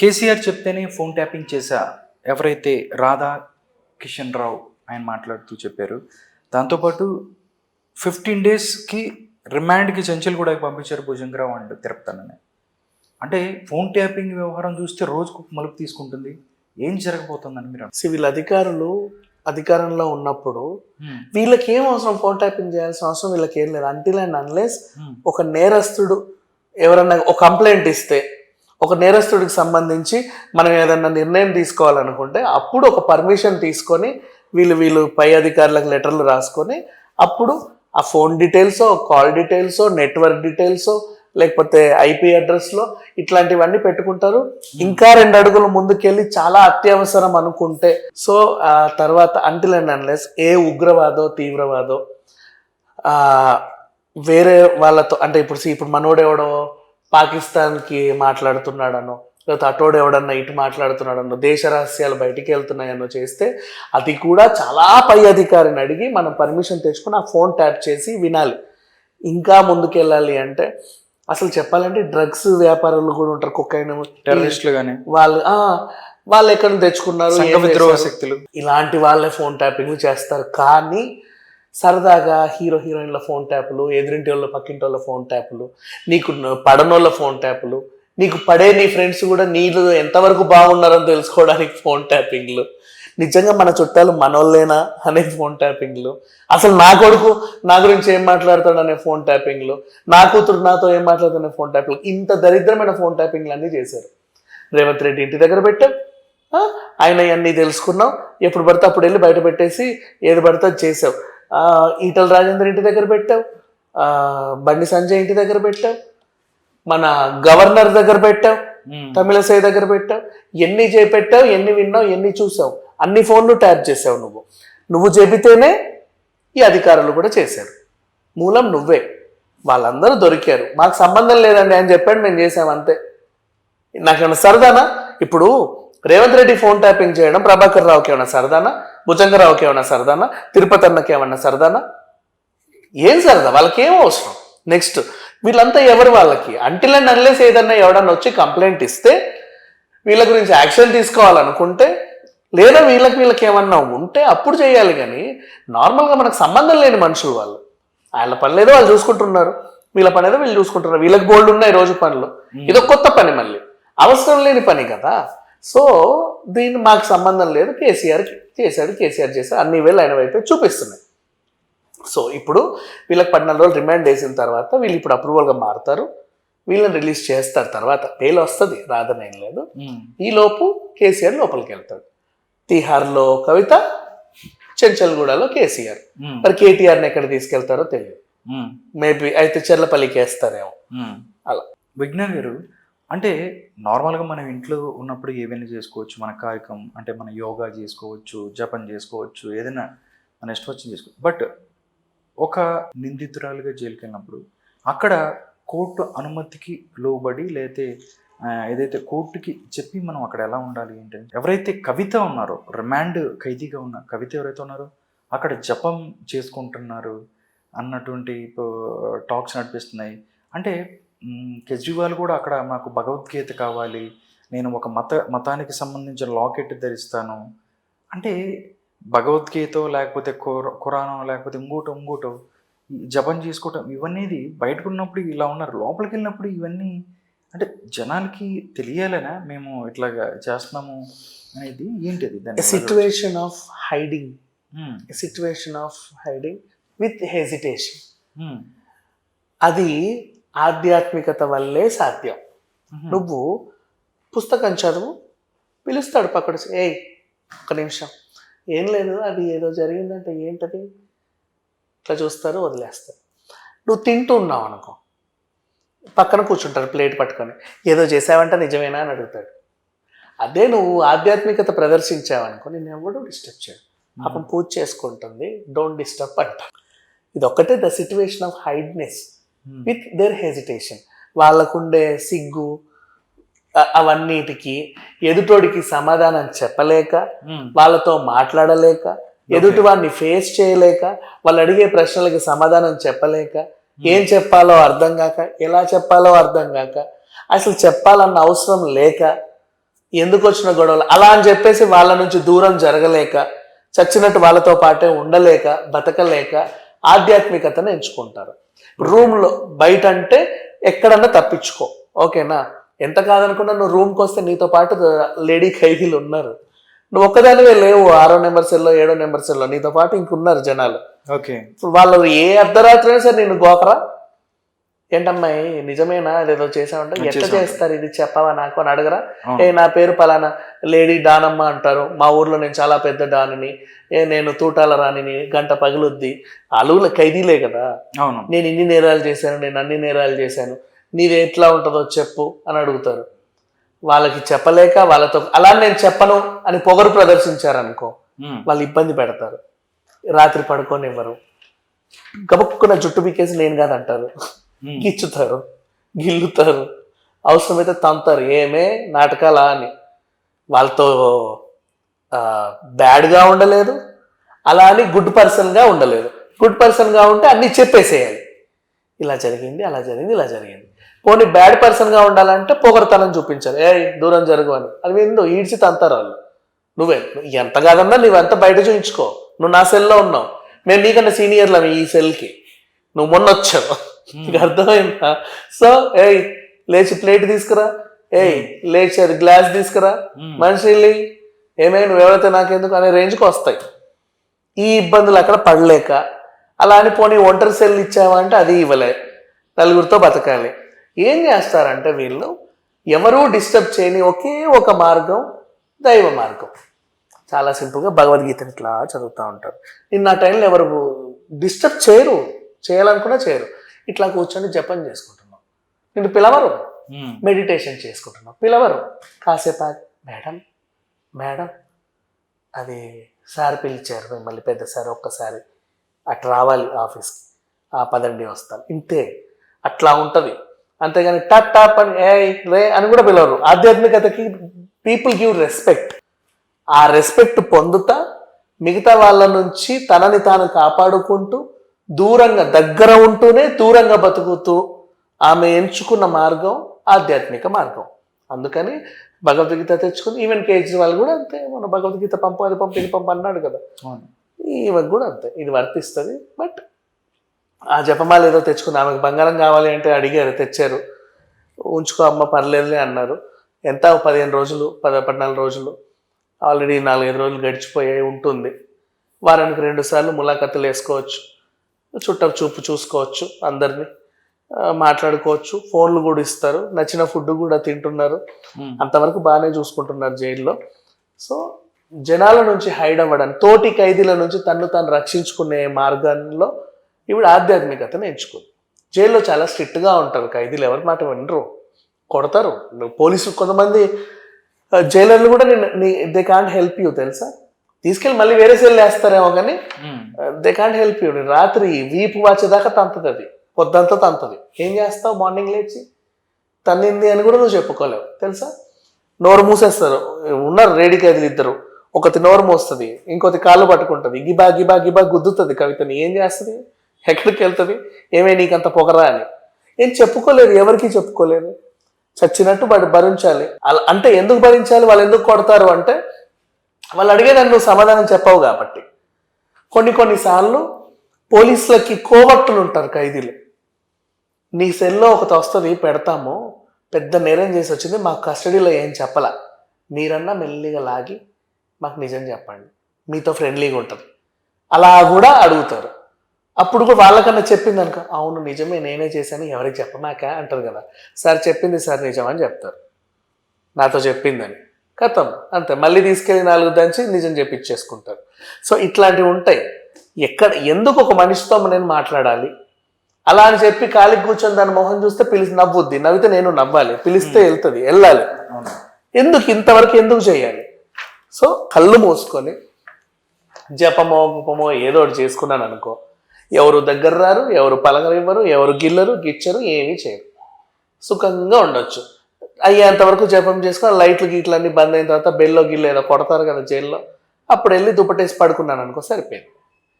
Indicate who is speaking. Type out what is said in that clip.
Speaker 1: కేసీఆర్ చెప్తేనే phone tapping చేశా. ఎవరైతే రాధా కిషన్ రావు ఆయన మాట్లాడుతూ చెప్పారు దాంతోపాటు ఫిఫ్టీన్ డేస్కి రిమాండ్కి చెంచల్గూడకి పంపించారు భుజంగరావు అండ్ తిరుపతనని అంటే ఫోన్ ట్యాపింగ్ వ్యవహారం చూస్తే రోజుకు మలుపు తీసుకుంటుంది. ఏం జరగబోతుందని మీరు
Speaker 2: సివిల్ అధికారులు అధికారంలో ఉన్నప్పుడు. వీళ్ళకి ఏం అవసరం ఫోన్ టైపింగ్ చేయాల్సిన అవసరం వీళ్ళకి ఏం లేదు అంటిల్ అండ్ అన్లెస్. ఒక నేరస్తుడు ఎవరన్నా ఒక కంప్లైంట్ ఇస్తే ఒక నేరస్తుడికి సంబంధించి మనం ఏదన్నా నిర్ణయం తీసుకోవాలనుకుంటే అప్పుడు ఒక పర్మిషన్ తీసుకొని వీళ్ళు వీళ్ళు పై అధికారులకు లెటర్లు రాసుకొని అప్పుడు ఆ phone details call details network details లేకపోతే ఐపీ అడ్రస్లో ఇట్లాంటివన్నీ పెట్టుకుంటారు. ఇంకా రెండు అడుగులు ముందుకెళ్ళి చాలా అత్యవసరం అనుకుంటే సో ఆ తర్వాత అంటిల్ అండ్ అన్లెస్ ఏ ఉగ్రవాదో తీవ్రవాదో వేరే వాళ్ళతో అంటే ఇప్పుడు ఇప్పుడు మనోడెవడో పాకిస్తాన్కి మాట్లాడుతున్నాడనో లేకపోతే అటోడు ఎవడన్నా ఇటు మాట్లాడుతున్నాడనో దేశ రహస్యాలు బయటికి వెళ్తున్నాయనో చేస్తే అది కూడా చాలా పై అధికారిని అడిగి మనం పర్మిషన్ తెచ్చుకొని ఆ ఫోన్ ట్యాప్ చేసి వినాలి. ఇంకా ముందుకెళ్ళాలి అంటే అసలు చెప్పాలంటే డ్రగ్స్ వ్యాపారులు కూడా ఉంటారు కుక్కైన
Speaker 1: టెర్రరిస్టులు కానీ
Speaker 2: వాళ్ళు వాళ్ళు ఎక్కడ తెచ్చుకున్నారు
Speaker 1: విద్రోహ? శక్తులు.
Speaker 2: ఇలాంటి వాళ్ళే ఫోన్ ట్యాపింగ్ చేస్తారు. కానీ సరదాగా హీరో హీరోయిన్ల ఫోన్ ట్యాపులు ఎదురింటి వాళ్ళ పక్కింటి వాళ్ళ ఫోన్ ట్యాపులు నీకు పడనోళ్ళ ఫోన్ ట్యాపులు నీకు పడే నీ ఫ్రెండ్స్ కూడా నీళ్ళు ఎంతవరకు బాగున్నారని తెలుసుకోవడానికి ఫోన్ ట్యాపింగ్లు. నిజంగా మన చుట్టాలు మనోళ్ళేనా అనే ఫోన్ ట్యాపింగ్లు. అసలు నా కొడుకు నా గురించి ఏం మాట్లాడతాడు అనే ఫోన్ ట్యాపింగ్లు. నా కూతురు నాతో ఏం మాట్లాడుతున్న ఫోన్ ట్యాపింగ్ ఇంత దరిద్రమైన ఫోన్ ట్యాపింగ్లు అన్నీ చేశారు. రేవంత్ రెడ్డి ఇంటి దగ్గర పెట్టాం. ఆయన అన్నీ తెలుసుకున్నాం. ఎప్పుడు పడితే అప్పుడు వెళ్ళి బయట పెట్టేసి ఏది పడితే అది చేసావు ఈటల రాజేందర్ ఇంటి దగ్గర పెట్టావు. బండి సంజయ్ ఇంటి దగ్గర పెట్టావు. మన గవర్నర్ దగ్గర పెట్టావు. తమిళసై దగ్గర పెట్టావు. ఎన్ని చేపెట్టావు ఎన్ని విన్నావు ఎన్ని చూసావు అన్ని ఫోన్లు ట్యాప్ చేసావు నువ్వు. నువ్వు చెబితేనే ఈ అధికారులు కూడా చేశారు. మూలం నువ్వే. వాళ్ళందరూ దొరికారు. మాకు సంబంధం లేదండి అని చెప్పాడు మేము చేసాం అంతే. నాకేమన్నా సరదానా? ఇప్పుడు రేవంత్ రెడ్డి ఫోన్ ట్యాపింగ్ చేయడం ప్రభాకర్ రావుకి ఏమన్నా సరదానా? భుజంగరావుకి ఏమన్నా సరదానా? తిరుపతి అన్నకి ఏమన్నా సరదానా? ఏం సరదా? వాళ్ళకి ఏం అవసరం? నెక్స్ట్ వీళ్ళంతా ఎవరు వాళ్ళకి? అంటిల్ అండ్ అన్లెస్ ఏదన్నా ఎవడన్నా వచ్చి కంప్లైంట్ ఇస్తే వీళ్ళ గురించి యాక్షన్ తీసుకోవాలనుకుంటే లేదా వీళ్ళకి వీళ్ళకి ఏమన్నా ఉంటే అప్పుడు చేయాలి కానీ నార్మల్గా మనకు సంబంధం లేని మనుషులు వాళ్ళు. వాళ్ళ పని ఏదో వాళ్ళు చూసుకుంటున్నారు. వీళ్ళ పని ఏదో వీళ్ళు చూసుకుంటున్నారు. వీళ్ళకి బోల్డ్ ఉన్నాయి రోజు పనులు. ఇదో కొత్త పని మళ్ళీ. అవసరం లేని పని కదా. సో దీన్ని మాకు సంబంధం లేదు కేసీఆర్ చేశాడు కేసీఆర్ చేశాడు అన్ని వేలు ఆయన వైపే చూపిస్తున్నాయి సో ఇప్పుడు వీళ్ళకి పద్నాలుగు రోజులు రిమాండ్ వేసిన తర్వాత వీళ్ళు ఇప్పుడు అప్రూవల్గా మారుతారు వీళ్ళని రిలీజ్ చేస్తారు తర్వాత బెయిల్ వస్తుంది రాదని లేదు
Speaker 1: ఉమ్.
Speaker 2: ఈ లోపు కేసీఆర్ లోపలికి వెళ్తాడు తీహార్లో కవిత చెంచల్గూడలో కేసీఆర్. మరి కేటీఆర్ని ఎక్కడ తీసుకెళ్తారో తెలియదు. మేబీ అయితే చెర్లపల్లికి వేస్తారేమో. అలా.
Speaker 1: విజ్ఞాన్ గారు అంటే నార్మల్గా మనం ఇంట్లో ఉన్నప్పుడు ఏవైనా చేసుకోవచ్చు. మన కార్యక్రమం అంటే మన యోగా చేసుకోవచ్చు జపం చేసుకోవచ్చు ఏదైనా మన ఇష్టం వచ్చింది చేసుకోవచ్చు బట్ ఒక నిందితురాలుగా జైలుకి వెళ్ళినప్పుడు అక్కడ కోర్టు అనుమతికి లోబడి లేతే ఏదైతే కోర్టుకి చెప్పి మనం అక్కడ ఎలా ఉండాలి ఏంటంటే ఎవరైతే కవిత ఉన్నారో రిమాండ్ ఖైదీగా ఉన్న కవిత ఎవరైతే ఉన్నారో అక్కడ జపం చేసుకుంటున్నారు అన్నటువంటి టాక్స్ నడిపిస్తున్నాయి. అంటే కేజ్రీవాల్ కూడా అక్కడ మాకు భగవద్గీత కావాలి నేను ఒక మత మతానికి సంబంధించిన లాకెట్ ధరిస్తాను. అంటే భగవద్గీత లేకపోతే ఖుర ఖురానో లేకపోతే ఇంకోటో ఇంకోటో జపం చేసుకోవటం ఇవన్నీ బయటకు ఉన్నప్పుడు ఇలా ఉన్నారు. లోపలికి వెళ్ళినప్పుడు ఇవన్నీ అంటే జనాలకి తెలియాలనా? మేము ఇట్లాగా చేస్తున్నాము అనేది ఏంటిది దాని
Speaker 2: situation of hiding situation of hiding with hesitation అది ఆధ్యాత్మికత వల్లే సాధ్యం. నువ్వు పుస్తకం చదువు పిలుస్తాడు పక్కడు ఏయ్ ఒక నిమిషం. ఏం లేదు అది ఏదో జరిగిందంటే ఏంటది? ఇట్లా చూస్తారు వదిలేస్తారు. నువ్వు తింటూ ఉన్నావు అనుకో. పక్కన కూర్చుంటారు ప్లేట్ పట్టుకొని. ఏదో చేసావంటే నిజమేనా? అని అడుగుతాడు. అదే నువ్వు ఆధ్యాత్మికత ప్రదర్శించావనుకో నేను ఎవడు డిస్టర్బ్ చేయడు. పాపం పూజ చేసుకుంటుంది డోంట్ డిస్టర్బ్ అంట ఇది ఒక్కటే the situation of hideness with their hesitation. వాళ్ళకుండే సిగ్గు అవన్నిటికి ఎదుటోడికి సమాధానం చెప్పలేక
Speaker 1: ఉమ్,
Speaker 2: వాళ్ళతో మాట్లాడలేక ఎదుటి వాడిని ఫేస్ చేయలేక వాళ్ళు అడిగే ప్రశ్నలకి సమాధానం చెప్పలేక ఏం చెప్పాలో అర్థం కాక ఎలా చెప్పాలో అర్థం కాక అసలు చెప్పాలన్న అవసరం లేక ఎందుకు వచ్చిన గొడవలు? అలా అని చెప్పేసి వాళ్ళ నుంచి దూరం జరగలేక చచ్చినట్టు వాళ్ళతో పాటే ఉండలేక బతకలేక ఆధ్యాత్మికతను ఎంచుకుంటారు. రూమ్లో బయట అంటే ఎక్కడన్నా తప్పించుకో. ఓకేనా? ఎంత కాదనుకున్నా నువ్వు రూమ్కి వస్తే నీతో పాటు లేడీ ఖైదీలు ఉన్నారు. నువ్వు ఒక్కదానివే లేవు ఆరో నెంబర్ సెల్లో ఏడో నెంబర్ సెల్లో. నీతో పాటు ఇంకున్నారు జనాలు.
Speaker 1: ఓకే.
Speaker 2: ఇప్పుడు వాళ్ళు ఏ అర్ధరాత్రి అయినా సరే నేను గోకరా. ఏంటమ్మాయి నిజమేనా? అదేదో చేసావంటే ఎట్లా
Speaker 1: చేసాం.
Speaker 2: చేస్తారు? ఇది చెప్పవా నాకు అని అడగరా. ఏ నా పేరు పలానా లేడీ డానమ్మ అంటారు. మా ఊర్లో నేను చాలా పెద్ద డానిని ఏ నేను తూటాల రాణిని. గంట పగులుద్ది. అలుగుల ఖైదీలే కదా. నేను ఇన్ని నేరాలు చేశాను నేను అన్ని నేరాలు చేశాను. నీది ఎట్లా ఉంటుందో చెప్పు అని అడుగుతారు. వాళ్ళకి చెప్పలేక వాళ్ళతో అలా నేను చెప్పను అని పొగరు ప్రదర్శించారనుకో. వాళ్ళు ఇబ్బంది పెడతారు. రాత్రి పడుకోనివ్వరు. గబుక్కున జుట్టు పీకేసి నేను కాదంటారు. గిచ్చుతారు గిల్లుతారు. అవసరమైతే తంతారు. ఏమే నాటకాలా అని. వాళ్ళతో బ్యాడ్గా ఉండలేదు. అలా అని గుడ్ పర్సన్గా ఉండలేదు. గుడ్ పర్సన్గా ఉంటే అన్నీ చెప్పేసేయాలి. ఇలా జరిగింది అలా జరిగింది ఇలా జరిగింది. పోనీ బ్యాడ్ పర్సన్గా ఉండాలంటే పొగరతనం చూపించాలి. ఏ దూరం జరుగు అని. అది ఏందో ఈడ్చి తంతారు వాళ్ళు. నువ్వే ఎంత కాదన్నా నువ్వెంత బయట చూపించుకో నువ్వు నా సెల్లో ఉన్నావు. మేము నీకన్నా సీనియర్లం ఈ సెల్కి. నువ్వు మొన్న వచ్చావు నీకు అర్థమైందా? సో ఏయ్ లేచి ప్లేట్ తీసుకురా. ఏయ్ లేచి అది గ్లాస్ తీసుకురా.
Speaker 1: ఉమ్.
Speaker 2: మనిషి వెళ్ళి ఏమే నువ్వు ఎవరైతే నాకెందుకు? అనే రేంజ్కి వస్తాయి. ఈ ఇబ్బందులు అక్కడ పడలేక అలా అని పోనీ ఒంటరి సెల్ ఇచ్చావా అంటే అది ఇవ్వలే. నలుగురితో బతకాలి. ఏం చేస్తారంటే వీళ్ళు ఎవరూ డిస్టర్బ్ చేయని ఒకే ఒక మార్గం దైవ మార్గం. చాలా సింపుల్గా భగవద్గీతని ఇట్లా చదువుతూ ఉంటారు. నిన్న ఆ టైంలో ఎవరు డిస్టర్బ్ చేయరు. చేయాలనుకున్నా చేయరు. ఇట్లా కూర్చొని జపం చేసుకుంటున్నాం. నిన్ను పిలవరు. మెడిటేషన్ చేసుకుంటున్నాం. పిలవరు. కాసేపు మేడం మేడం అది సార్ పిలిచారు మిమ్మల్ని పెద్ద సార్ ఒక్కసారి అటు రావాలి ఆఫీస్కి. ఆ పదండి వస్తాను ఇంతే. అట్లా ఉంటుంది. అంతేగాని టాప్ టాప్ అని ఏ రే అని కూడా పిలవరు. ఆధ్యాత్మికతకి పీపుల్ గివ్ రెస్పెక్ట్ ఆ రెస్పెక్ట్ పొందుతా మిగతా వాళ్ళ నుంచి తనని తాను కాపాడుకుంటూ దూరంగా దగ్గర ఉంటూనే దూరంగా బతుకుతూ ఆమె ఎంచుకున్న మార్గం ఆధ్యాత్మిక మార్గం. అందుకని భగవద్గీత తెచ్చుకుని ఈవెన్ కేజ్రీవాల్ కూడా అంతే మన భగవద్గీత పంపు అది పంపు ఇది పంపు అన్నాడు కదా. ఈమెకు కూడా అంతే ఇది వర్తిస్తుంది. బట్ ఆ జపమాల ఏదో తెచ్చుకుంది ఆమెకు బంగారం కావాలి అంటే అడిగారు తెచ్చారు. ఉంచుకో అమ్మ పర్లేదులే అన్నారు. ఎంత? పదిహేను రోజులు పద పద్నాలుగు రోజులు. ఆల్రెడీ నాలుగైదు రోజులు గడిచిపోయాయి ఉంటుంది. వారానికి రెండు సార్లు ములాఖతులు వేసుకోవచ్చు. చుట్ట చూపు చూసుకోవచ్చు అందరినీ. మాట్లాడుకోవచ్చు. ఫోన్లు కూడా ఇస్తారు. నచ్చిన ఫుడ్ కూడా తింటున్నారు. అంతవరకు బాగానే చూసుకుంటున్నారు జైల్లో. సో జనాల నుంచి హైడ్ అవ్వడం తోటి ఖైదీల నుంచి తన్ను తాను రక్షించుకునే మార్గంలో ఈవిడ ఆధ్యాత్మికతను ఎంచుకుంది జైల్లో చాలా స్ట్రిక్ట్గా ఉంటారు. ఖైదీలు ఎవరి మాట వినరు. కొడతారు. పోలీసులు కొంతమంది జైలర్లు కూడా దే కాంట్ హెల్ప్ యూ తెలుసా? తీసుకెళ్ళి మళ్ళీ వేరే సెల్ వేస్తారేమో కానీ. దే కాంట్ హెల్ప్ యూ రాత్రి వీపు వచ్చేదాకా తంతది అది. పొద్దంతా తంతది. ఏం చేస్తావు? మార్నింగ్ లేచి తన్నింది అని కూడా నువ్వు చెప్పుకోలేవు. తెలుసా? నోరు మూసేస్తారు. ఉన్నారు రెడీ ఖైదీలు ఇద్దరు. ఒకటి నోరు మోస్తుంది ఇంకోటి కాళ్ళు పట్టుకుంటుంది. గిబా గిబా గిబా గుద్దుతుంది కవితని. ఏం చేస్తుంది? ఎక్కడికి వెళ్తుంది? ఏమే నీకంత పొగరా అని. ఏం చెప్పుకోలేదు ఎవరికి చెప్పుకోలేదు. చచ్చినట్టు భరించాలి. అంటే ఎందుకు భరించాలి? వాళ్ళు ఎందుకు కొడతారు అంటే వాళ్ళు అడిగేదాన్ని నువ్వు సమాధానం చెప్పవు కాబట్టి. కొన్ని కొన్నిసార్లు పోలీసులకి కోవట్లు ఉంటారు ఖైదీలు. నీ సెల్లో ఒకటి వస్తుంది పెడతాము పెద్ద నేరం చేసి వచ్చింది మాకు కస్టడీలో ఏం చెప్పలా. మీరన్నా మెల్లిగా లాగి మాకు నిజం చెప్పండి. మీతో ఫ్రెండ్లీగా ఉంటుంది. అలా కూడా అడుగుతారు. అప్పుడు కూడా వాళ్ళకన్నా చెప్పింది అనుకో అవును నిజమే నేనే చేశాను ఎవరికి చెప్పమాక? అంటారు కదా. సార్ చెప్పింది సార్ నిజమని చెప్తారు. నాతో చెప్పిందని. కథం. అంతే. మళ్ళీ తీసుకెళ్ళి నాలుగు దంచి నిజం చెప్పించేసుకుంటారు సో ఇట్లాంటివి ఉంటాయి. ఎక్కడ ఎందుకు ఒక మనిషితో నేను మాట్లాడాలి? అలా అని చెప్పి కాలికి కూర్చొని దాని మొహం చూస్తే పిలిచి నవ్వుద్ది. నవ్వితే నేను నవ్వాలి. పిలిస్తే వెళ్తుంది. వెళ్ళాలి. ఎందుకు ఇంతవరకు ఎందుకు చేయాలి? సో కళ్ళు మూసుకొని జపమో గుపమో ఏదో ఒకటి చేసుకున్నాను అనుకో. ఎవరు దగ్గర రారు ఎవరు పలకరివ్వరు ఎవరు గిల్లరు గిచ్చరు ఏమీ చేయరు. సుఖంగా ఉండొచ్చు. అయ్యేంత వరకు జపం చేసుకొని లైట్లు గీట్లు అన్ని బంద్ అయిన తర్వాత బెల్లో గిల్లు ఏదో కొడతారు కదా జైల్లో అప్పుడు వెళ్ళి దుప్పటేసి పడుకున్నాను అనుకో సరిపోయింది.